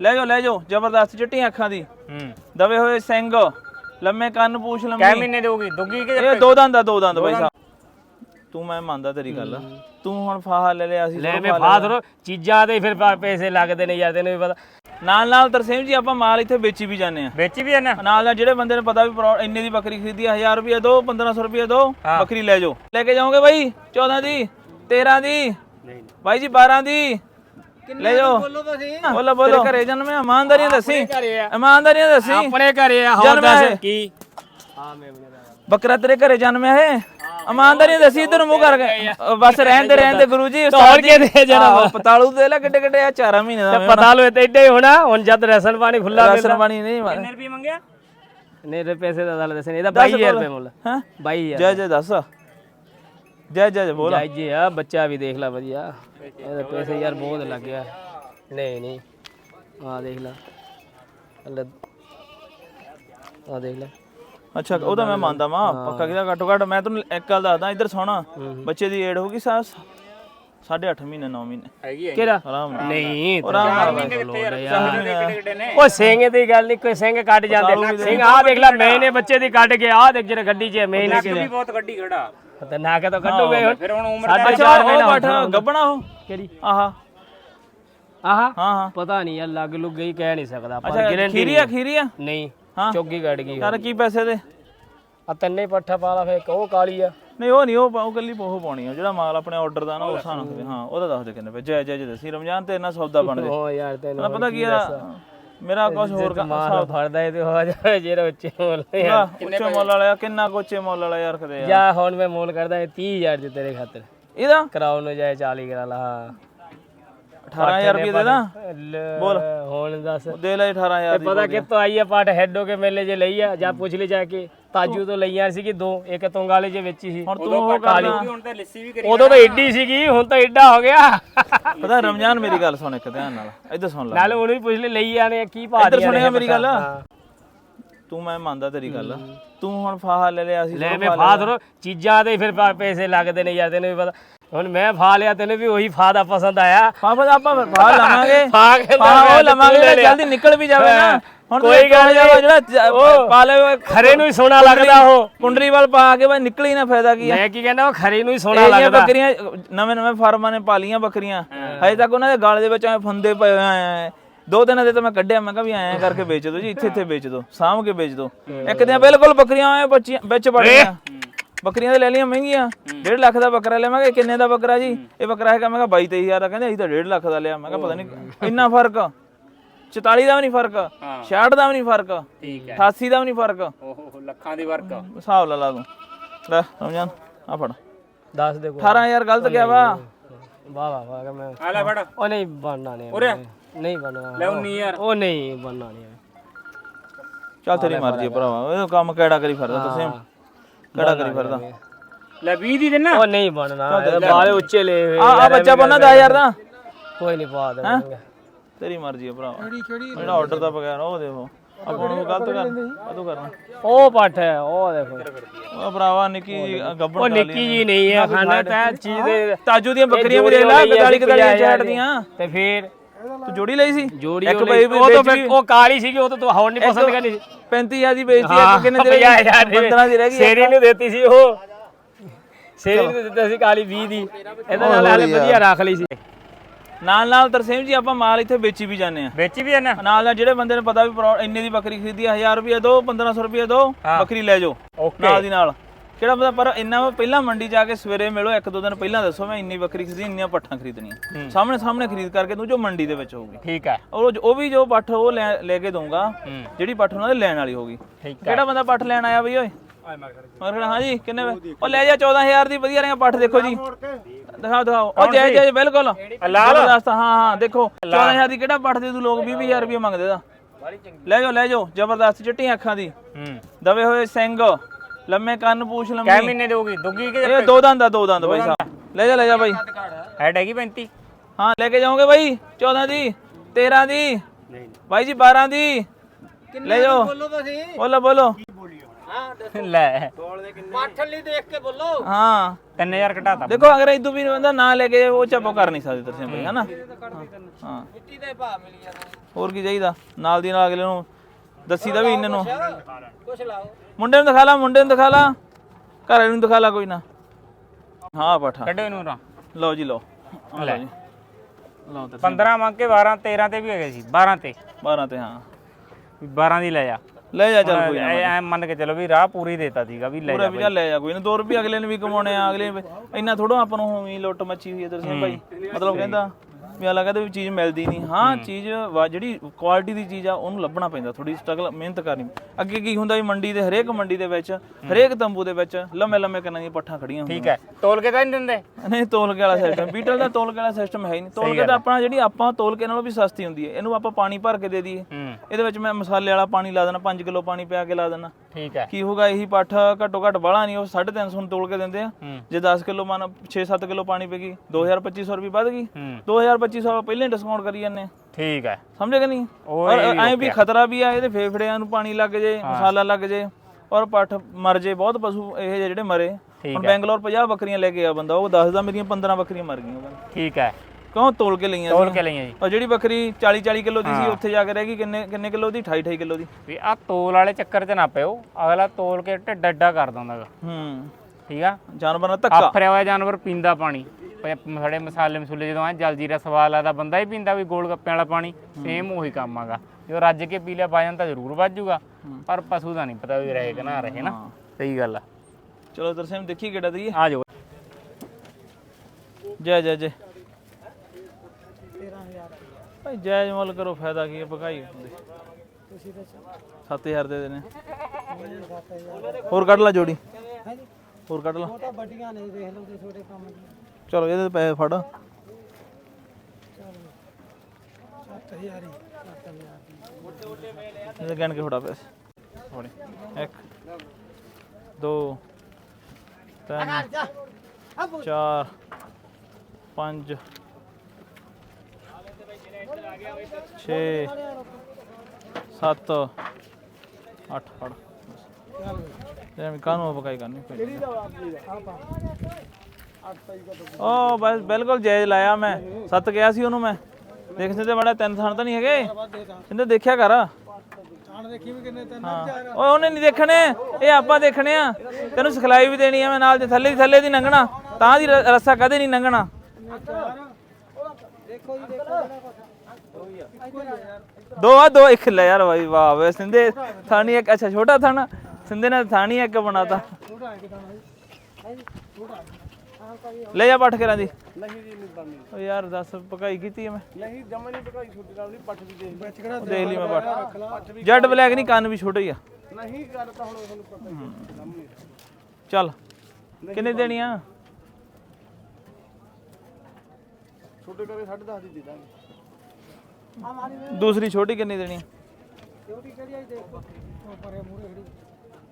ਲੈ ਜਾਓ ਲੈ ਜਾਓ ਜ਼ਬਰਦਸਤ ਚਿੱਟੀਆਂ ਅੱਖਾਂ ਦੀ। ਹੂੰ। ਦਵੇ ਹੋਏ ਸਿੰਘ ਲੰਮੇ ਕੰਨ ਪੂਛ ਕੈ ਲੰਮੀ ਮਹੀਨੇ ਦੇਊਗੀ ਦੁੱਗੀ ਕਿ ਇਹ ਦੋ ਦੰਦ ਦਾ ਦੋ ਦੰਦ ਬਾਈ ਸਾਹਿਬ। ਤੂੰ ਮੈਂ ਮੰਨਦਾ ਤੇਰੀ ਗੱਲ। ਤੂੰ ਹੁਣ ਫਾਹਾ ਲੈ ਲਿਆ ਸੀ ਲੈ ਮੈਂ ਫਾਦਰ ਚੀਜ਼ਾਂ ਤੇ ਫਿਰ ਪਾ- ਪੈਸੇ ਲੱਗਦੇ ਨੇ ਯਾਰ ਤੈਨੂੰ ਵੀ ਪਤਾ। ਨਾਲ ਨਾਲ ਤਰਸੇਮ ਜੀ ਆਪਾਂ ਮਾਲ ਇੱਥੇ ਵੇਚੀ ਵੀ ਜਾਂਦੇ ਆ। ਵੇਚੀ ਵੀ ਹੈ ਨਾ ਨਾਲ ਨਾਲ ਜਿਹੜੇ ਬੰਦੇ ਨੂੰ ਪਤਾ ਵੀ ਪ੍ਰੋ- ਇੰਨੇ ਦੀ ਬੱਕਰੀ ਖਰੀਦੀ ਆ 1000 ਰੁਪਏ ਦੋ 1500 ਰੁਪਏ ਦੋ। ਬੱਕਰੀ ਲੈ ਜਾਓ। ਲੈ ਕੇ ਜਾਓਗੇ ਬਾਈ? 14 ਦੀ 13 ਦੀ ਨਹੀਂ ਬਾਈ ਜੀ 12 ਦੀ। ਲੈ ਜਾਓ। ਬੋਲੋ ਤੁਸੀਂ ਬੋਲੋ ਬੋਲੋ। ਘਰੇ ਜਨਮੇ ਇਮਾਨਦਾਰੀਆਂ ਦੱਸੀ। ਇਮਾਨਦਾਰੀਆਂ ਦੱਸੀ। ਆਪਣੇ ਘਰੇ ਆ ਹੋਰ ਦੱਸ। ਕੀ? ਹਾਂ ਮੈਂ ਬੱਕਰਾ ਤੇਰੇ ਘਰੇ ਜਨਮਿਆ ਹੈ ਇਮਾਨਦਾਰੀਆਂ ਦੱਸੀ ਇਧਰ ਮੂੰਹ ਕਰ ਕੇ ਬਸ ਰਹਿਣ ਦੇ ਰਹਿਣ ਦੇ ਗੁਰੂ ਜੀ ਹੋਰ ਕੇ ਦੇ ਜਨਮ। ਆਹੋ, ਪਤਾਲੂ ਦੇ ਲੈ ਕਿੱਡੇ ਕਿੱਡੇ ਆ 4 ਮਹੀਨੇ ਦਾ ਪਤਾ ਲੋ ਤੇ ਏਡਾ ਹੀ ਹੋਣਾ ਹੁਣ ਜਦ ਰਸਨ ਪਾਣੀ ਖੁੱਲਾ ਰਾਸ਼ਨ ਪਾਣੀ ਨਹੀਂ ਮਾਰ। ਰੁਪਏ ਮੰਗਿਆ? ਨਹੀਂ ਰੇ ਪੈਸੇ ਦਾ ਦੱਸੇ ਇਹਦਾ ਦੱਸ 22000 ਬੋਲ। ਰੁਪਏ ਮੁੱਲ। ਹਾਂ? 22000 ਜੈ ਜੈ ਦੱਸ। ਜੈ ਜੈ ਜੈ ਬੋਲ। ਜਾਈ ਜੀ ਆ ਬੱਚਾ ਵੀ ਦੇਖ ਲੈ ਵਧੀਆ। ਇਹਦੇ ਪੈਸੇ ਯਾਰ ਬਹੁਤ ਲੱਗਿਆ ਨਹੀਂ ਨਹੀਂ। ਆ ਦੇਖ ਲੈ। ਅੱਲੇ ਆ ਦੇਖ ਲੈ। ਅੱਛਾ ਉਹਦਾ ਮੈਂ ਮੰਨਦਾ ਵਾਂ। ਪੱਕਾ ਕਿਹਦਾ ਘੱਟੋ ਘੱਟ ਮੈਂ ਤੈਨੂੰ ਇੱਕ ਗੱਲ ਦੱਸਦਾ ਇੱਧਰ ਸੋਣਾ। ਬੱਚੇ ਦੀ ਏਡ ਹੋਗੀ ਸਾ 8.5 ਮਹੀਨੇ 9 ਮਹੀਨੇ। ਹੈਗੀ ਕਿਹੜਾ? ਆਰਾਮ ਨਾਲ। ਨਹੀਂ ਆਰਾਮ ਨਾਲ ਉਹ ਸਿੰਘ ਦੀ ਗੱਲ ਨਹੀਂ ਕੋਈ ਸਿੰਘ ਕੱਢ ਜਾਂਦੇ। ਸਿੰਘ ਆ ਦੇਖ ਲੈ ਮੈਂ ਨੇ ਬੱਚੇ ਦੀ ਕੱਢ ਕੇ ਆ ਦੇਖ ਜਿਹੜਾ ਗੱਡੀ 'ਚ ਹੈ ਮੈਂ ਨੇ ਕਿਹਦੇ ਬਹੁਤ ਗੱਡੀ ਖੜਾ। ਤੇ ਨਾ ਕੇ ਤਾਂ ਕੱਢੋਗੇ ਹੁਣ। ਫਿਰ ਹੁਣ ਉਮਰ ਸਾਢੇ ਅੱਛਾ ਚਾਰ ਉਹ ਮਹੀਨਾ ਬੈਠ ਗੱਬਣਾ ਉਹ। ਕਿਹੜੀ? ਆਹਾ। ਆਹਾ? ਹਾਂ ਹਾਂ। ਪਤਾ ਨਹੀਂ ਯਾਰ ਲੱਗ ਲੁੱਗ ਗਈ ਕਹਿ ਨਹੀਂ ਸਕਦਾ ਪਰ ਅੱਛਾ ਗਾਰੰਟੀ ਖੀਰੀ ਆ ਖੀਰੀ ਆ? ਨਹੀਂ ਹਾਂ। ਚੌਗੀ ਕੱਢ ਗਈ ਯਾਰ ਕੀ ਪੈਸੇ ਦੇ? ਆ ਤੰਨੇ ਪੱਠਾ ਪਾ ਲਾ ਫੇ ਉਹ ਕਾਲੀ ਆ। ਨਹੀਂ ਉਹ ਨਹੀਂ ਉਹ ਪਾ- ਉਹ ਕੱਲੀ ਪੋਹ ਪਾਉਣੀ ਆ ਜਿਹੜਾ ਮਾਲ ਆਪਣੇ ਆਰਡਰ ਦਾ ਨਾ ਉਸ ਹਿਸਾਬ ਨਾਲ ਹਾਂ ਉਹਦਾ ਦੱਸ ਦੇ ਕਿੰਨੇ ਪਏ ਜੈ ਜੈ ਜੈ ਦੱਸੀ। ਰਮਜ਼ਾਨ ਤੇ ਇੰਨਾ ਸੌਦਾ ਬਣ ਜੇ। ਉਹ ਯਾਰ ਤੈਨੂੰ ਪਤਾ ਕੀ ਆ ਮੇਰਾ ਕੁਝ ਹੋਰ ਕੰਮ ਮਾਰ ਫੜਦਾ ਏ ਤੇ ਹੋ ਜਾਵੇ ਜਿਹੜਾ ਉੱਚੇ ਮੁੱਲ ਉੱਚੇ ਮੁੱਲ ਵਾਲਾ ਕਿੰਨਾ ਕੁ ਉੱਚੇ ਮੁੱਲ ਵਾਲਾ ਯਾਰ ਕਦੇ ਯਾਰ। ਜਾਂ ਹੁਣ ਮੈਂ ਮੁੱਲ ਕਰਦਾ ਇਹ 30000 ਦੇ ਤੇਰੇ ਖਾਤਰ। ਇਹਦਾ? ਕਰਾਉਣ ਨੂੰ ਜਾਏ 40 ਕਰਾ ਲਾ ਹਾਂ। 18000 ਰੁਪਏ ਦੇ ਦਾਂ? ਬੋਲ। ਹੁਣ ਦੱਸ। ਦੇ ਲੈ 18000 ਦੀ ਪਤਾ ਕਿੱਥੋਂ ਆਈ ਆ ਪਾਟ ਹੈਡੋ ਕੇ ਮੇਲੇ 'ਚ ਲਈ ਆ ਜਾਂ ਪੁੱਛ ਲਈ ਜਾ ਕੇ। ਤਾਜੂ ਤੋਂ ਲਈਆਂ ਸੀਗੀ ਦੋ ਇੱਕ ਤੁੰਗਾਲੇ 'ਚ ਵੇਚੀ ਸੀ ਹੁਣ ਤੂੰ ਉਹ ਕਾਲੀ ਹੁਣ ਤਾਂ ਲੱਸੀ ਵੀ ਕਰੀ ਉਦੋਂ ਤਾਂ ਏਡੀ ਸੀਗੀ ਹੁਣ ਤਾਂ ਏਡਾ ਹੋ ਗਿਆ। ਪਤਾ ਰਮਜ਼ਾਨ ਮੇਰੀ ਗੱਲ ਸੁਣ ਇੱਕ ਧਿਆਨ ਨਾਲ। ਇੱਧਰ ਸੁਣ ਲੈ। ਨਾਲੇ ਉਹਨੂੰ ਵੀ ਪੁੱਛ ਲਈ ਲਈ ਆਣੇ ਕੀ ਭਾਅ ਇੱਧਰ ਸੁਣਿਆ ਮੇਰੀ ਗੱਲ? ਹਾਂ। ਤੂੰ ਮੈਂ ਮੰਨਦਾ ਤੇਰੀ ਗੱਲ। ਤੂੰ ਹੁਣ ਫਾਹਾ ਲੈ ਲਿਆ ਸੀ ਲੈ ਮੈਂ ਫਾਦਰ ਚੀਜ਼ਾਂ ਤੇ ਫਿਰ ਪੈਸੇ ਲੱਗਦੇ ਨੇ ਯਾਰ ਤੈਨੂੰ ਵੀ ਪਤਾ। ਹੁਣ ਮੈਂ ਫਾ ਲਿਆ ਤੈਨੂੰ ਵੀ ਉਹੀ ਫਾ ਦਾ ਪਸੰਦ ਆਇਆ। ਫਿਰ ਆਪਾਂ ਫਾਹਾ ਲਾਵਾਂਗੇ। ਫਾ ਕੇ ਉਹ ਲਵਾਂਗੇ। ਜਲਦੀ ਨਿਕਲ ਵੀ ਜਾਵੇ ਨਾ। ਹੁਣ ਕੋਈ ਗੱਲ ਨਹੀਂ। ਜਿਹੜਾ ਪਾ ਲੈ ਖਰੇ ਨੂੰ ਹੀ ਸੋਹਣਾ ਲੱਗਦਾ ਉਹ। ਕੁੰਡਰੀ ਵੱਲ ਪਾ ਕੇ ਬਈ ਨਿਕਲੀ ਨਾ ਫਾਇਦਾ ਕੀ ਮੈਂ ਕੀ ਕਹਿੰਦਾ ਉਹ ਖਰੇ ਨੂੰ ਹੀ ਜਿਹੀਆਂ ਲੱਗਦਾ। ਬੱਕਰੀਆਂ ਨਵੇਂ ਨਵੇਂ ਫਾਰਮਾਂ ਨੇ ਪਾਲੀਆਂ ਬੱਕਰੀਆਂ। ਹਜੇ ਤੱਕ ਉਹਨਾਂ ਦੇ ਗਾਲ ਦੇ ਵਿੱਚ ਐ ਫੰਦੇ ਪਏ ਐ ਦੋ ਦਿਨਾਂ ਦੇ ਤਾਂ ਮੈਂ ਕੱਢਿਆ ਮੈਂ ਕਿਹਾ ਵੀ ਐਂ ਕਰਕੇ ਵੇਚ ਦਿਓ ਜੀ ਇੱਥੇ ਇੱਥੇ ਵੇਚ ਦਿਓ ਸਾਂਭ ਕੇ ਵੇਚ ਦਿਓ। ਇੱਕ ਦੀਆਂ ਬਿਲਕੁਲ ਬੱਕਰੀਆਂ ਐ ਬੱਚੀਆਂ ਵਿੱਚ ਵੜ ਗਈਆਂ। ਬੱਕਰੀਆਂ ਤੇ ਲੈ ਲਈਆਂ ਮਹਿੰਗੀਆਂ। 1.5 ਲੱਖ ਦਾ ਬੱਕਰਾ ਲਿਆ। ਮੈਂ ਕਿਹਾ ਕਿੰਨੇ ਦਾ ਬੱਕਰਾ ਜੀ? ਇਹ ਬੱਕਰਾ ਹੈਗਾ। ਮੈਂ ਕਿਹਾ 22 23000 ਦਾ। ਕਹਿੰਦੇ ਅਸੀਂ ਤਾਂ 1.5 ਲੱਖ ਦਾ ਲਿਆ। ਮੈਂ ਕਿਹਾ ਪਤਾ ਨਹੀਂ ਇੰਨਾ ਫ਼ਰਕ। 44 ਦਾ ਵੀ ਨਹੀਂ ਫ਼ਰਕ। 66 ਦਾ ਵੀ ਨਹੀਂ ਫ਼ਰਕ। ਠੀਕ ਹੈ। 88 ਦਾ ਵੀ ਨਹੀਂ ਫ਼ਰਕ। ਓਹੋ ਲੱਖਾਂ ਦੀ ਵਰਕ। ਹਿਸਾਬ ਲਾ ਲਾ ਤੂੰ। ਲੈ ਰਮਜਾਨ ਆ ਫੜ। ਦੱਸ ਦੇ ਕੋ 18000 ਗਲਤ ਗਿਆ ਵਾ? ਵਾਹ ਵਾਹ ਵਾਹ ਮੈਂ ਆ ਲੈ ਫੜ। ਉਹ ਨਹੀਂ ਬਣਨਾ ਨਹੀਂ। ਉਰੇ। ਨਹੀਂ ਬਣਨਾ। ਲੈ 19000 ਉਹ ਨਹੀਂ ਬਣਨਾ ਨਹੀਂ। ਚੱਲ ਤੇਰੀ ਮਰਜ਼ੀ ਭਰਾਵਾ। ਇਹ ਕੰਮ ਕਿਹੜਾ ਕਰੀ ਫਿਰਦਾ ਤੁਸੀਂ? ਕਿਹੜਾ ਕਰੀ ਫਿਰਦਾ? ਲੈ 20 ਦੀ ਦੇਣਾ। ਉਹ ਨਹੀਂ ਬਣਨਾ ਬਾਲੇ ਉੱਚੇ ਲੈ ਹੋਏ। ਆ ਆ ਬੱਚਾ ਬੰਨਾ 10000 ਦਾ? ਕੋਈ ਨਹੀਂ ਪਾ ਦੇਵਾਂਗੇ। ਤੇਰੀ ਮਰਜ਼ੀ ਆ ਭਰਾਵਾ। ਜਿਹੜਾ ਆਰਡਰ ਦਾ ਬਗੈਰ ਉਹ ਦੇਖੋ ਆਪਾਂ ਨੂੰ ਗਲਤ ਕਰ ਕਦੋਂ ਕਰਨਾ? ਉਹ ਪੱਠ ਹੈ ਉਹ ਦੇਖੋ। ਉਹ ਭਰਾਵਾ ਨਿੱਕੀ ਜੀ ਗੱਬੜ ਉਹ ਨਿੱਕੀ ਜੀ ਨਹੀਂ ਹੈ ਖਾਣਾ ਤਾਂ ਚੀਜ਼ ਦੇ ਤਾਜੂ ਦੀਆਂ ਬੱਕਰੀਆਂ ਵੀ ਲੈ 42 42 ਚੈਟ ਦੀਆਂ। ਤੇ ਫਿਰ ਤੂੰ ਜੋੜੀ ਲਈ ਸੀ? ਜੋੜੀ ਇੱਕ ਲਈ- ਉਹ ਤਾਂ ਫਿਰ ਉਹ ਕਾਲੀ ਸੀਗੀ ਉਹ ਤਾਂ ਤੂੰ ਹੋਰ ਨਹੀਂ ਪਸੰਦ ਕਰਨੀ ਸੀ। 35000 ਦੀ ਵੇਚਦੀ ਆ ਕਿੰਨੇ ਦੀ ਰਹਿ ਪੰਜਾਹ ਗਈ? ਹਜ਼ਾਰ ਦੀ। 15 ਦੀ ਰਹਿ ਗਈ। ਸ਼ੇਰੀ ਨੂੰ ਦਿੱਤੀ ਸੀ ਉਹ। ਸ਼ੇਰੀ ਨੂੰ ਦਿੱਤੀ ਸੀ ਕਾਲੀ 20 ਦੀ। ਇਹਦਾ ਨਾਲ ਹਾਲੇ ਵਧੀਆ ਰੱਖ ਲਈ ਸੀ। ਨਾਲ ਨਾਲ ਤਰਸੇਮ ਜੀ ਆਪਾਂ ਮਾਲ ਇੱਥੇ ਵੇਚੀ ਵੀ ਜਾਂਦੇ ਆ ਵੇਚੀ ਵੀ ਹੈ। ਨਾ ਨਾਲ ਨਾਲ ਜਿਹੜੇ ਬੰਦੇ ਨੂੰ ਪਤਾ ਵੀ ਇੰਨੇ ਦੀ ਬੱਕਰੀ ਖਰੀਦੀ ਆ 1000 ਰੁਪਏ ਦੋ 1500 ਰੁਪਏ ਦੋ ਬੱਕਰੀ ਲੈ ਜਾਓ। ਨਾਲ ਦੀ ਨਾਲ। ਕਿਹੜਾ ਪਤਾ ਪਰ ਇੰਨਾ ਪਹਿਲਾਂ ਮੰਡੀ ਜਾ ਕੇ ਸਵੇਰੇ ਮਿਲੋ ਇੱਕ ਦੋ ਦਿਨ ਪਹਿਲਾਂ ਦੱਸੋ ਮੈਂ ਇੰਨੀ ਬੱਕਰੀ ਖਰੀਦੀ ਇੰਨੀਆਂ ਪੱਠਾਂ ਖਰੀਦਣੀਆਂ। ਸਾਹਮਣੇ ਸਾਹਮਣੇ ਖਰੀਦ ਕਰਕੇ ਦੂੰ ਜੋ ਮੰਡੀ ਦੇ ਵਿੱਚ ਹੋਊਗੀ। ਠੀਕ ਹੈ। ਉਹ ਜੋ- ਉਹ ਵੀ ਜੋ ਪੱਠ ਉਹ ਲੈ ਲੈ ਕੇ ਦਊਂਗਾ ਜਿਹੜੀ ਪੱਠ ਉਹਨਾਂ ਦੇ ਲੈਣ ਵਾਲੀ ਹੋਗੀ ਕਿਹੜਾ ਬੰਦਾ ਪੱਠ ਲੈਣ ਆਇਆ ਬਈ ਓਏ? ਮੈਂ ਕਿਹਾ ਹਾਂਜੀ ਕਿੰਨੇ ਵੇ? ਉਹ ਲੈ ਜਾ 14000 ਦੀ ਵਧੀਆ ਰਹੀਆਂ ਪੱਠ ਦੇਖੋ ਜੀ। ਦਿਖਾਓ ਦਿਖਾਓ। ਉਹ ਜੈ ਜੈ ਬਿਲਕੁਲ। ਜ਼ਬਰਦਸਤ ਹਾਂ ਹਾਂ ਦੇਖੋ। 14000 ਦੀ ਕਿਹੜਾ ਪੱਠ ਦੇ ਦੂ ਲੋਕ 20000 ਰੁਪਏ ਮੰਗਦੇ ਦਾ? ਲੈ ਜਾਓ ਲੈ ਜਾਓ ਜ਼ਬਰਦਸਤ ਚਿੱਟੀਆਂ ਅੱਖਾਂ ਦੀ। ਹੂੰ। ਦਵੇ ਹੋਏ ਸਿੰਘ। ਲੰਮੇ ਕੰਨ ਪੂਛ ਕੈ ਲੰਮੀ ਮਹੀਨੇ ਦੇਊਗੀ ਦੁੱਗੀ ਕਿ ਇਹ ਦੋ ਦੰਦ ਦਾ ਦੋ ਦੰਦ ਬਾਈ ਸਾਹਿਬ। ਲੈ ਜਾ ਲੈ ਜਾ ਬਾਈ। ਹੈਡ ਹੈਗੀ 35 ਹਾਂ ਲੈ ਕੇ ਜਾਓਗੇ ਬਾਈ 14 ਦੀ 13 ਦੀ ਨਹੀਂ ਬਾਈ ਜੀ 12 ਦੀ। ਲੈ ਜਾਓ। ਬੋਲੋ ਤੁਸੀਂ? ਬੋਲੋ ਬੋਲੋ। ਲੈ। ਹਾਂ। 3000 ਘਟਾਤਾ। ਦੇਖੋ ਅਗਰ ਇਦੋਂ ਵੀ ਬੰਦਾ ਨਾ ਲੈ ਕੇ ਉਹ ਚਾਪੋ ਕਰ ਨਹੀਂ ਸਕਦੇ ਤਰਸੇ ਬਈ ਹਨਾ? ਹਾਂ। ਮਿੱਟੀ ਦੇ ਭਾਅ ਮਿਲੀ ਜਾਂਦੇ। ਹੋਰ ਕੀ ਚਾਹੀਦਾ? ਨਾਲ ਦੀ ਨਾਲ ਅਗਲੇ ਨੂੰ ਦੱਸੀ ਦਾ ਵੀ ਇਹਨਾਂ ਨੂੰ। ਕੁਛ ਲਾਓ। ਮੁੰਡੇ ਨੂੰ ਦਿਖਾ ਲਾ ਮੁੰਡੇ ਨੂੰ ਦਿਖਾ ਲਾ। ਘਰ ਨੂੰ ਦਿਖਾ ਲਾ ਕੋਈ ਨਾ। ਹਾਂ ਪਠਾ। ਕੱਢੋ ਇਹਨੂੰ ਰਾਂ ਲਓ ਜੀ ਲਓ। ਆਹ ਲੈ। ਲਓ ਜੀ। ਲਓ ਤੇ 15 ਮੰਗ ਕੇ 12 13 ਤੇ ਵੀ ਹੈਗੇ ਸੀ। 12 ਤੇ। 12 ਤੇ ਹਾਂ। ਵੀ 12 ਦੀ ਲੈ ਜਾ। ਲੈ ਜਾ ਚੱਲ ਕੋਈ ਨਾ ਐ ਐਂ ਮੰਨ ਕੇ ਚਲੋ ਵੀ ਰਾਹ ਪੂਰੀ ਦੇਤਾ ਸੀਗਾ ਵੀ ਲੈ ਪੂਰਾ ਜਾ ਵੀ ਚੱਲ ਲੈ ਜਾ ਕੋਈ ਨਾ। 2 ਰੁਪਏ ਅਗਲੇ ਨੇ ਵੀ ਕਮਾਉਣੇ ਆ ਅਗਲੇ ਇੰਨਾ ਥੋੜਾ ਆਪਾਂ ਨੂੰ ਹੋਈ ਲੁੱਟ ਮੱਚੀ ਹੋਈ ਹੈ। ਤਰਸੇ ਭਾਈ। ਮਤਲਬ ਕਹਿੰਦਾ ਵੀ ਅਲਾ ਕਹਿੰਦੇ ਵੀ ਚੀਜ਼ ਮਿਲਦੀ ਨਹੀਂ। ਹਾਂ ਚੀਜ਼ ਵਾ- ਜਿਹੜੀ ਕੁਆਲਿਟੀ ਦੀ ਚੀਜ਼ ਆ ਉਹਨੂੰ ਲੱਭਣਾ ਪੈਂਦਾ ਥੋੜੀ ਸਟਰਗਲ ਮਿਹਨਤ ਕਰਨੀ। ਅੱਗੇ ਕੀ ਹੁੰਦਾ ਵੀ ਮੰਡੀ ਦੇ ਹਰੇਕ ਮੰਡੀ ਦੇ ਵਿੱਚ ਹਰੇਕ ਤੰਬੂ ਦੇ ਵਿੱਚ ਲੰਮੇ ਲੰਮੇ ਕੰਨਾਂ ਦੀਆਂ ਪੱਠਾਂ ਖੜੀਆਂ ਹੁੰਦੀਆਂ ਠੀਕ ਹੈ। ਤੋਲ ਕੇ ਤਾਂ ਨਹੀਂ ਦਿੰਦੇ? ਨਹੀਂ ਤੋਲਕੇ ਵਾਲਾ ਸਿਸਟਮ ਬੀਟਲ ਦਾ ਤੋਲਕੇ ਵਾਲਾ ਸਿਸਟਮ ਹੈ ਹੀ ਨਹੀਂ। ਤੋਲਕੇ ਤਾਂ ਆਪਣਾ ਜਿਹੜੀ ਆਪਾਂ ਤੋਲਕੇ ਨਾਲੋਂ ਵੀ ਸਸਤੀ ਹੁੰਦੀ ਹੈ। ਇਹਨੂੰ ਆਪਾਂ ਪਾਣੀ ਭਰ ਕੇ ਦੇ ਦਈਏ। ਹੂੰ। ਇਹਦੇ ਵਿੱਚ ਮੈਂ ਮਸਾਲੇ ਵਾਲਾ ਪਾਣੀ ਲਾ ਦੇਣਾ 5 ਕਿਲੋ ਪਾਣੀ ਪਿਆ ਕੇ ਲਾ ਦੇਣਾ ਠੀਕ ਹੈ। ਕੀ ਹੋਗਾ ਇਹੀ ਪੱਠ ਘੱਟੋ ਘੱਟ ਬਾਹਲਾ ਨਹੀਂ ਉਹ 350 ਨੂੰ ਤੋਲ ਕੇ ਦਿੰਦੇ ਆ। ਜੇ 10 ਕਿਲੋ ਮਨ 6-7 ਕਿਲੋ ਪਾਣੀ ਪੈ ਗਈ 2000 2500 ਰੁਪਏ ਵੱਧ ਗਈ। ਹੂੰ। 2000 2500 ਪਹਿਲਾਂ ਡਿਸਕਾਊਂਟ ਕਰੀ ਜਾਂਦੇ ਆ। ਠੀਕ ਹੈ। ਸਮਝੇ ਕਿ ਨਹੀਂ? ਔਰ ਐਂ ਵੀ ਖਤਰਾ ਵੀ ਆ ਇਹਦੇ ਫੇਫੜਿਆਂ ਨੂੰ ਪਾਣੀ ਲੱਗ ਜੇ ਮਸਾਲਾ ਲੱਗ ਜੇ ਔਰ ਪੱਠ ਮਰ ਜੇ ਬਹੁਤ ਪਸ਼ੂ ਇਹ ਜਿਹੇ ਜਿਹੜੇ ਮਰੇ। ਹੁਣ ਬੈਂਗਲੌਰ 50 ਬੱਕਰੀਆਂ ਲੈ ਕੇ ਆ ਬੰਦਾ ਉਹ ਦੱਸਦਾ ਮੇਰੀਆਂ 15 ਬੱਕਰੀਆਂ ਮਰ ਗਈਆਂ। ਠੀਕ ਹੈ। ਕਿਉਂ ਤੋਲ ਕੇ ਲਈਆਂ ਤੋਲ ਕੇ ਲਈਆਂ ਜੀ। ਔਰ ਜਿਹੜੀ ਬੱਕਰੀ 40 40 ਕਿਲੋ ਦੀ ਸੀ ਉੱਥੇ ਜਾ ਕੇ ਰਹਿ ਗਈ ਕਿੰਨੇ ਕਿੰਨੇ ਕਿਲੋ ਦੀ? 28 28 ਕਿਲੋ ਦੀ। ਵੀ ਆ ਤੋਲ ਵਾਲੇ ਚੱਕਰ 'ਚ ਨਾ ਪਿਓ ਅਗਲਾ ਤੋਲ ਕੇ ਢਿੱਡ ਅੱਡਾ ਕਰ ਦਿੰਦਾ ਗਾ। ਹੂੰ। ਠੀਕ ਆ? ਜਾਨਵਰਾਂ ਦਾ ਧੱਕਾ। ਆਫਰਿਆ ਹੋਇਆ ਜਾਨਵਰ ਪੀਂਦਾ ਪਾਣੀ। ਸਾਡੇ ਮਸਾਲੇ ਮਸੂਲੇ ਜਦੋਂ ਐ ਜਲਜੀਰਾ ਸਵਾਲ ਆਦਾ ਬੰਦਾ ਹੀ ਪੀਂਦਾ ਵੀ ਗੋਲ ਗੱਪਿਆਂ ਵਾਲਾ ਪਾਣੀ। ਸੇਮ ਉਹੀ ਕੰਮ ਆਗਾ ਜੋ ਰੱਜ ਕੇ ਪੀ ਲਿਆ ਵਜਨ ਤਾਂ ਜ਼ਰੂਰ ਵੱਜੂਗਾ ਪਰ ਪਸ਼ੂ ਦਾ ਨਹੀਂ ਪਤਾ ਵੀ ਰਹੇ ਕਿ ਨਾ ਰਹੇ ਨਾ। ਸਹੀ ਗੱਲ ਆ। ਚਲੋ ਤਰਸੇਮ ਦੇਖੀ ਕਿਹੜਾ ਦਈਏ ਆ ਜਾਓ। ਜੈ ਜੈ ਜੈ। ਭਾਈ ਜੈ ਮੁੱਲ ਕਰੋ, ਫਾਇਦਾ ਕੀ ਹੈ ਭਗਾਈ ਹੁੰਦੀ। ਤੁਸੀਂ ਦੱਸੋ 7000 ਦੇ ਦੇਣੇ। ਹੋਰ ਕੱਢ ਲਾ ਜੋੜੀ। ਹੋਰ ਕੱਢ ਲਾ। ਉਹ ਤਾਂ ਵੱਡੀਆਂ ਨੇ ਦੇਖ ਲਓ ਤੇ ਛੋਟੇ ਕੰਮ ਚਲੋ ਇਹਦੇ ਪੈਸੇ ਫੜ। 7000 ਇਹਦੇ ਗਿਣ ਕੇ ਫੜਾ ਪੈਸੇ। ਫੜੇ 1 2 3 4 5 6 7 8 ਫੜ। ਤੇ ਮੈਂ ਕਾਨੂੰ ਪਕਾਈ ਕਰਨੀ? ਕਿਹੜੀ ਦਾ ਉਹ ਬਸ ਬਿਲਕੁਲ ਜਾਇਜ਼ ਲਾਇਆ ਮੈਂ। ਸੱਤ ਗਿਆ ਸੀ ਉਹਨੂੰ ਮੈਂ। ਦੇਖ ਤੇ ਬੜਾ ਤਿੰਨ ਥਾਣ ਤਾਂ ਨਹੀਂ ਹੈਗੇ। ਕਹਿੰਦੇ ਦੇਖਿਆ ਕਰ। ਥਾਣ ਦੇਖੀ ਵੀ ਕਿੰਨੇ ਤਿੰਨ ਓਏ ਉਹਨੇ ਨਹੀਂ ਦੇਖਣੇ। ਇਹ ਆਪਾਂ ਦੇਖਣੇ ਆ। ਤੈਨੂੰ ਸਿਖਲਾਈ ਵੀ ਦੇਣੀ ਆ ਮੈਂ ਨਾਲ ਦੇ ਥੱਲੇ ਦੀ ਥੱਲੇ ਦੀ ਲੰਘਣਾ ਤਾਂ ਦੀ ਰੱਸਾ ਕਦੇ ਨਹੀਂ ਲੰਘਣਾ ਦੋ ਆ ਦੋ ਇੱਕ ਲੈ ਯਾਰ ਬਾਈ ਵਾਹ ਵੇ ਸਿੰਦੇ ਥਾਣੀ ਇੱਕ ਅੱਛਾ ਛੋਟਾ ਥਾਣਾ। ਸਿੰਦੇ ਨੇ ਥਾਣੀ ਇੱਕ ਬਣਾਤਾ। ਲੈ ਜਾ ਪੱਠ ਕਰਾਂ ਦੀ। ਨਹੀਂ ਜੀ ਨਹੀਂ ਬਣਨੀ। ਓ ਯਾਰ ਦੱਸ ਪਕਾਈ ਕੀਤੀ ਹੈ ਮੈਂ? ਨਹੀਂ ਜਮਾ ਨਹੀਂ ਪਕਾਈ ਛੋਟੀ ਨਾਲ ਨਹੀਂ ਪੱਠ ਵੀ ਦੇਖ ਵਿੱਚ ਕਿਹੜਾ ਦੇਖ ਲਈ ਮੈਂ ਪੱਠ। ਜੈਡ ਬਲੈਕ ਨਹੀਂ ਕੰਨ ਵੀ ਛੋਟੇ ਹੀ ਆ। ਨਹੀਂ ਗੱਲ ਤਾਂ ਹੁਣ ਤੁਹਾਨੂੰ ਪਤਾ ਚੱਲ। ਕਿੰਨੇ ਦੇਣੀਆਂ? ਛੋਟੇ ਕਰੇ 10.5 ਦੀ ਦੇ ਦਾਂਗੇ। ਦੂਸਰੀ ਛੋਟੀ ਕਿੰਨੀ ਦੇਣੀ ਆ? ਛੋਟੀ ਕਿਹੜੀ ਆਈ ਦੇਖੋ। ਉਹ ਪਰੇ ਮੂਰੇ ਖੜੀ।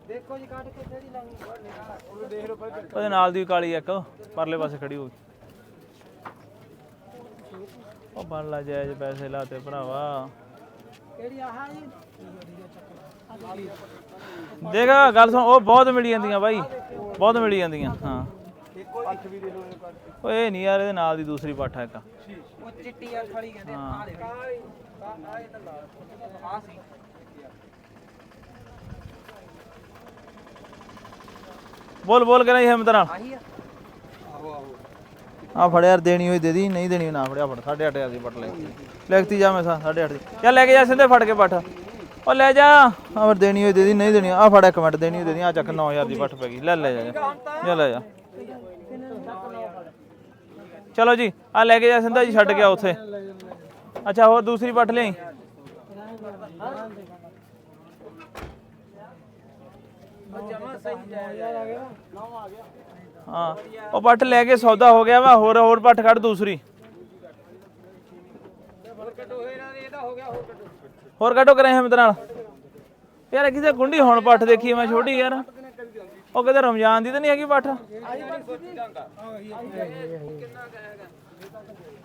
ਦੇਖੋ ਜੀ ਕੱਢ ਕੇ ਕਿਹੜੀ ਲਾਈ ਉਹ ਦੇਖ ਲਓ ਪਹਿਲਾਂ। ਉਹਦੇ ਨਾਲ ਦੀ ਕਾਲੀ ਇੱਕ ਪਰਲੇ ਪਾਸੇ ਖੜੀ ਹੋ ਗਈ ਉਹ ਬਣ ਲਾ ਜਾਇਜ਼ ਪੈਸੇ ਲਾਤੇ ਭਰਾਵਾ। ਕਿਹੜੀ ਆਹ ਜੀ। ਦੇਖ ਗੱਲ ਸੁਣ ਉਹ ਬਹੁਤ ਮਿਲੀ ਜਾਂਦੀਆਂ ਬਾਈ। ਬਹੁਤ ਮਿਲੀ ਜਾਂਦੀਆਂ ਹਾਂ। ਅੱਠ ਵੀ ਦੇ। ਓਏ ਨਹੀਂ ਯਾਰ ਇਹਦੇ ਨਾਲ ਦੀ ਦੂਸਰੀ ਪਾਠਾ ਇੱਕ। ਉਹ ਚਿੱਟੀ ਆ ਖੜੀ ਕਹਿੰਦੇ ਹਾਂ। ਆ ਦੇ ਆ ਇਹ ਤਾਂ ਲਾਲ ਆ ਸੀ। ਬੋਲ ਬੋਲ ਕੇ ਨਹੀਂ ਹਿੰਮਤ ਨਾਲ। ਆਹੀ ਆ। ਆਹੋ ਆਹੋ ਆ ਫੜ ਯਾਰ ਦੇਣੀ ਹੋਈ ਦੇ ਦੀ ਨਹੀਂ ਦੇਣੀ ਨਾ ਫੜਿਆ ਫੜ। 8.5 ਦੀ ਪੱਟ ਲੈ ਲਿਖਤੀ ਜਾ ਮੈਂ 8.5 ਦੀ। ਚੱਲ ਲੈ ਕੇ ਜਾ ਸਿੰਦੇ ਫੜ ਕੇ ਪੱਠ ਉਹ ਲੈ ਜਾ। ਆ ਫਿਰ ਦੇਣੀ ਹੋਈ ਦੇ ਦੀ ਨਹੀਂ ਦੇਣੀ। ਆ ਫੜ ਇੱਕ ਮਿੰਟ ਦੇਣੀ ਹੋਈ ਦੇ ਦੀ। ਆ ਚੱਕ 9000 ਦੀ ਪੱਠ ਪੈ ਗਈ। ਲੈ ਲੈ ਜਾ। ਜਾ ਲੈ ਜਾ। ਚਲੋ ਜੀ ਆ ਲੈ ਕੇ ਜਾ ਸਿੰਦਾ ਜੀ, ਛੱਡ ਗਿਆ ਉੱਥੇ। ਅੱਛਾ, ਹੋਰ ਦੂਸਰੀ ਪੱਠ ਲਈ ਹਾਂ, ਉਹ ਪੱਠ ਲੈ ਕੇ ਸੌਦਾ ਹੋ ਗਿਆ ਵਾ, ਹੋਰ ਹੋਰ ਪੱਠ ਕੱਢ ਦੂਸਰੀ। ਹੋਰ ਕੱਢੋ ਕਰੇ ਹਿੰਮਤ ਨਾਲ। ਯਾਰ ਕਿਸੇ ਗੁੰਡੀ ਹੁਣ ਪੱਠ ਦੇਖੀ ਮੈਂ ਛੋਟੀ ਯਾਰ। ਉਹ ਕਿਤੇ ਰਮਜ਼ਾਨ ਦੀ ਤਾਂ ਨਹੀਂ ਹੈਗੀ ਪੱਠ?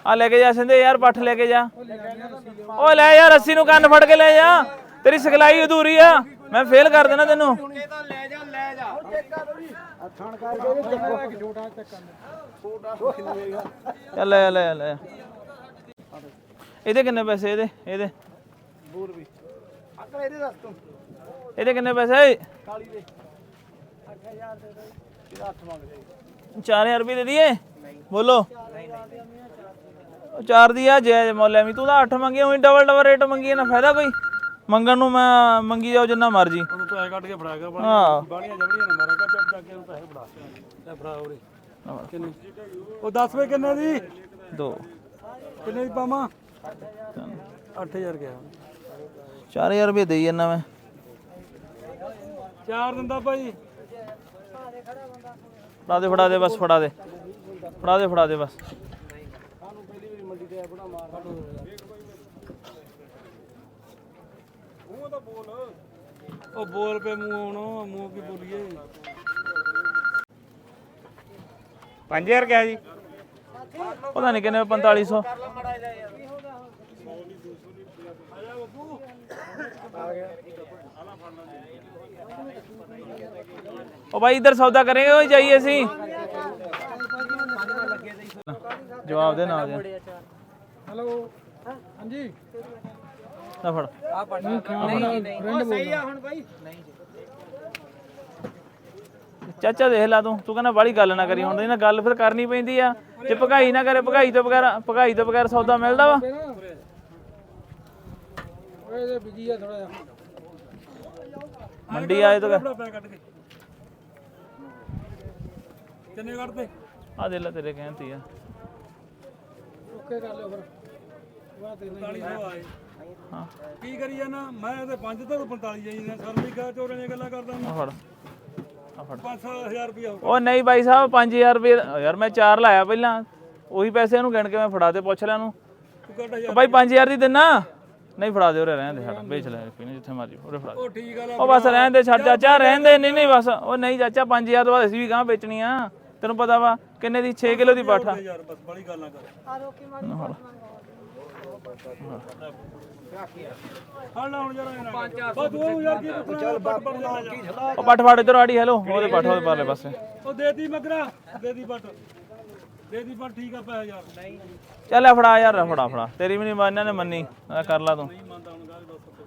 ਆ ਲੈ ਕੇ ਜਾ ਸਿੰਦੇ ਯਾਰ ਪੱਠ ਲੈ ਕੇ ਜਾ। ਓ ਲੈ ਯਾਰ ਰੱਸੀ ਨੂੰ ਕੰਨ ਫੜ ਕੇ ਲੈ ਜਾ। ਤੇਰੀ ਸਿਖਲਾਈ ਅਧੂਰੀ ਆ। ਮੈਂ ਫੇਲ ਕਰ ਦੇਣਾ ਤੈਨੂੰ। ਥਣ ਕਰਕੇ ਵੀ ਚੱਕੋ ਇੱਕ ਛੋਟਾ ਚੱਕਣ ਚੱਲ ਲੈ ਲੈ ਲੈ। ਇਹਦੇ ਕਿੰਨੇ ਪੈਸੇ ਇਹਦੇ? ਇਹਦੇ? ਬੂਰ ਵੀ। ਅਕਲ ਇਹਦੇ ਦੱਸ ਤੂੰ? ਇਹਦੇ ਕਿੰਨੇ ਪੈਸੇ ਕਾਲੀ ਦੇ। 8000 ਦੇ ਦੇ ਇਹਦਾ 8 ਮੰਗਦੇ 4000 ਰੁਪਏ ਦੇ ਦਈਏ? ਬੋਲੋ। ਚਾਰ ਦੀ ਆ ਜੈ ਮੁੱਲ ਐਵੇਂ ਤੂੰ ਤਾਂ 8 ਮੰਗੀ ਉਹੀ ਡਬਲ ਡਬਲ ਰੇਟ ਮੰਗੀ ਨਾ ਫਾਇਦਾ ਕੋਈ? ਮੰਗਣ ਨੂੰ ਮੈਂ ਮੰਗੀ ਜਾਓ ਜਿੰਨਾ ਮਰਜ਼ੀ। ਉਹਨੂੰ ਪੈਸੇ ਕੱਢ ਕੇ ਫੜਾ ਗਿਆ ਹਾਂ। ਬਾਣੀਆਂ ਜਬੜੀਆਂ ਨੇ ਮਾਰਿਆ ਕਰ ਜਾ ਕੇ ਉਹਨੂੰ ਪੈਸੇ ਫੜਾ। ਲੈ ਫੜਾ ਉਰੇ। ਕਿੰਨੇ? ਉਹ 10 ਵੇ ਕਿੰਨੇ ਦੀ? ਦੋ। ਕਿੰਨੇ ਦੀ ਪਾਵਾਂ? 8000 ਗਿਆ। 4000 ਰੁਪਏ ਦੇਈ ਜਾਂਦਾ ਮੈਂ। ਚਾਰ ਦਿੰਦਾ ਭਾਈ। ਫੜਾ ਦੇ ਫੜਾ ਦੇ ਬਸ ਫੜਾ ਦੇ। ਫੜਾ ਦੇ ਫੜਾ ਦੇ ਬਸ। ਸਾਨੂੰ ਪਹਿਲੀ ਵਾਰੀ ਮੰਡੀ ਤੇ ਬੜਾ ਮਾਰ ਮੂੰਹ ਤਾਂ ਬੋਲ ਉਹ ਬੋਲ ਪੇ ਮੂੰਹ ਆਉਣਾ ਮੂੰਹ ਕੀ ਬੋਲੀਏ। 5000 ਕਿਹਾ ਜੀ? ਪਤਾ ਨਹੀਂ ਕਿੰਨੇ 4500 ਉਹ ਭਾਈ ਇੱਧਰ ਸੌਦਾ ਕਰਾਂਗੇ ਉਹ ਜਾਈਏ ਅਸੀਂ। ਜਵਾਬ ਦੇ ਨਾਲ ਹੈਲੋ। ਹਾਂਜੀ। ਨਾ ਫੜ। ਆ ਨਹੀਂ ਨਹੀਂ। ਸਹੀ ਆ ਹੁਣ ਭਾਈ ਨਹੀਂ ਚਾਚਾ ਦੇਖ ਲਾ ਤੂੰ ਤੂੰ ਕਹਿੰਦਾ ਬਾਲੀ ਗੱਲ ਨਾ ਕਰੀ ਹੁਣ ਇਹਨਾਂ ਗੱਲ ਫਿਰ ਕਰਨੀ ਪੈਂਦੀ ਆ। ਜੇ ਭਗਾਈ ਨਾ ਕਰੇ ਭਗਾਈ ਤੋਂ ਬਗੈਰ ਭਗਾਈ ਤੋਂ ਬਗੈਰ ਸੌਦਾ ਮਿਲਦਾ ਵਾ। ਓਏ ਇਹ ਬਿਜ਼ੀ ਆ ਥੋੜਾ ਜਿਹਾ। ਮੰਡੀ ਆਏ ਤੋਂ ਕੱਢ ਕੇ। ਕਿੰਨੇ ਕੱਢਦੇ ਆ ਦੇ ਲੈ ਤੇਰੇ ਕਹਿੰਦੀ ਆ। ਓਕੇ ਕਰ ਲਿਓ ਫਿਰ। ਵਾ ਤੇ 4500 ਆਏ। ਹਾਂ। ਕੀ ਕਰੀ ਜਾਣਾ ਮੈਂ ਤੇ 5 ਤੋਂ 45 ਜਾਈ ਨੇ ਸਰਮੀ ਕਾ ਚੋਰਾਂ ਦੀਆਂ ਗੱਲਾਂ ਕਰਦਾ ਆ ਫੜ। ਆ ਫੜ। 5-7000 ਰੁਪਇਆ ਉਹ ਨਹੀਂ ਬਾਈ ਸਾਹਿਬ 5000 ਰੁਪਏ ਯਾਰ ਮੈਂ 4 ਲਾਇਆ ਪਹਿਲਾਂ। ਉਹੀ ਪੈਸੇ ਇਹਨੂੰ ਗਿਣ ਕੇ ਮੈਂ ਫੜਾ ਤੇ ਪੁੱਛ ਲਿਆ ਨੂੰ ਤੂੰ ਕੱਢ ਉਹ ਬਾਈ 5000 ਦੀ ਦਿੰਨਾ। ਨਹੀਂ ਫੜਾ ਦੇ ਉਰੇ ਰਹਿਣ ਦੇ ਸਾਡਾ ਵੇਚ ਲੈ ਨਹੀਂ ਜਿੱਥੇ ਮਰਜ਼ੀ ਉਰੇ ਫੜਾ ਦੇ ਉਹ ਠੀਕ ਆ ਲੈ ਉਹ ਬਸ ਰਹਿਣ ਦੇ ਛੱਡ ਚਾਚਾ ਰਹਿਣ ਦੇ ਨਹੀਂ ਨਹੀਂ ਬਸ ਉਹ ਨਹੀਂ ਚਾਚਾ 5000 ਤੋਂ ਬਾਅਦ ਅਸੀਂ ਵੀ ਗਾਂ ਵੇਚਣੀ ਆ। ਤੈਨੂੰ ਪਤਾ ਵਾ ਕਿੰਨੇ ਦੀ 6 ਕਿਲੋ ਦੀ ਪਾਠਾ ਯਾਰ ਬਸ ਬੜੀ ਗੱਲ ਨਾ ਕਰ ਹਾਂ ਲਾ ਹੁਣ ਜਰਾ ਇਹਨਾਂ ਬਸ ਤੂੰ ਯਾਰ ਕੀ ਪੁੱਛਣਾ ਚੱਲ ਬੱਟ ਬੱਟ ਲਾ ਉਹ ਪੱਠ ਫੜ ਇਧਰ ਆੜੀ ਹੈਲੋ ਉਹਦੇ ਪੱਠ ਉਹਦੇ ਪਰਲੇ ਪਾਸੇ। ਉਹ ਦੇਤੀ ਮਗਰਾ ਦੇਤੀ ਬੱਟ ਦੇਤੀ ਬੱਟ ਠੀਕ ਆ ਪੈਸੇ ਯਾਰ। ਨਹੀਂ ਚੱਲ ਆ ਫੜਾ ਯਾਰ ਫੜਾ ਫੜਾ। ਤੇਰੀ ਵੀ ਨਹੀਂ ਇਹਨਾਂ ਨੇ ਮੰਨੀ। ਆ ਕਰ ਲਾ ਤੂੰ। ਮੰਨਦਾ ਹੁਣ ਗੱਲ ਦੱਸ। ਕੀ ਕਰੀਏ ਆਪਾਂ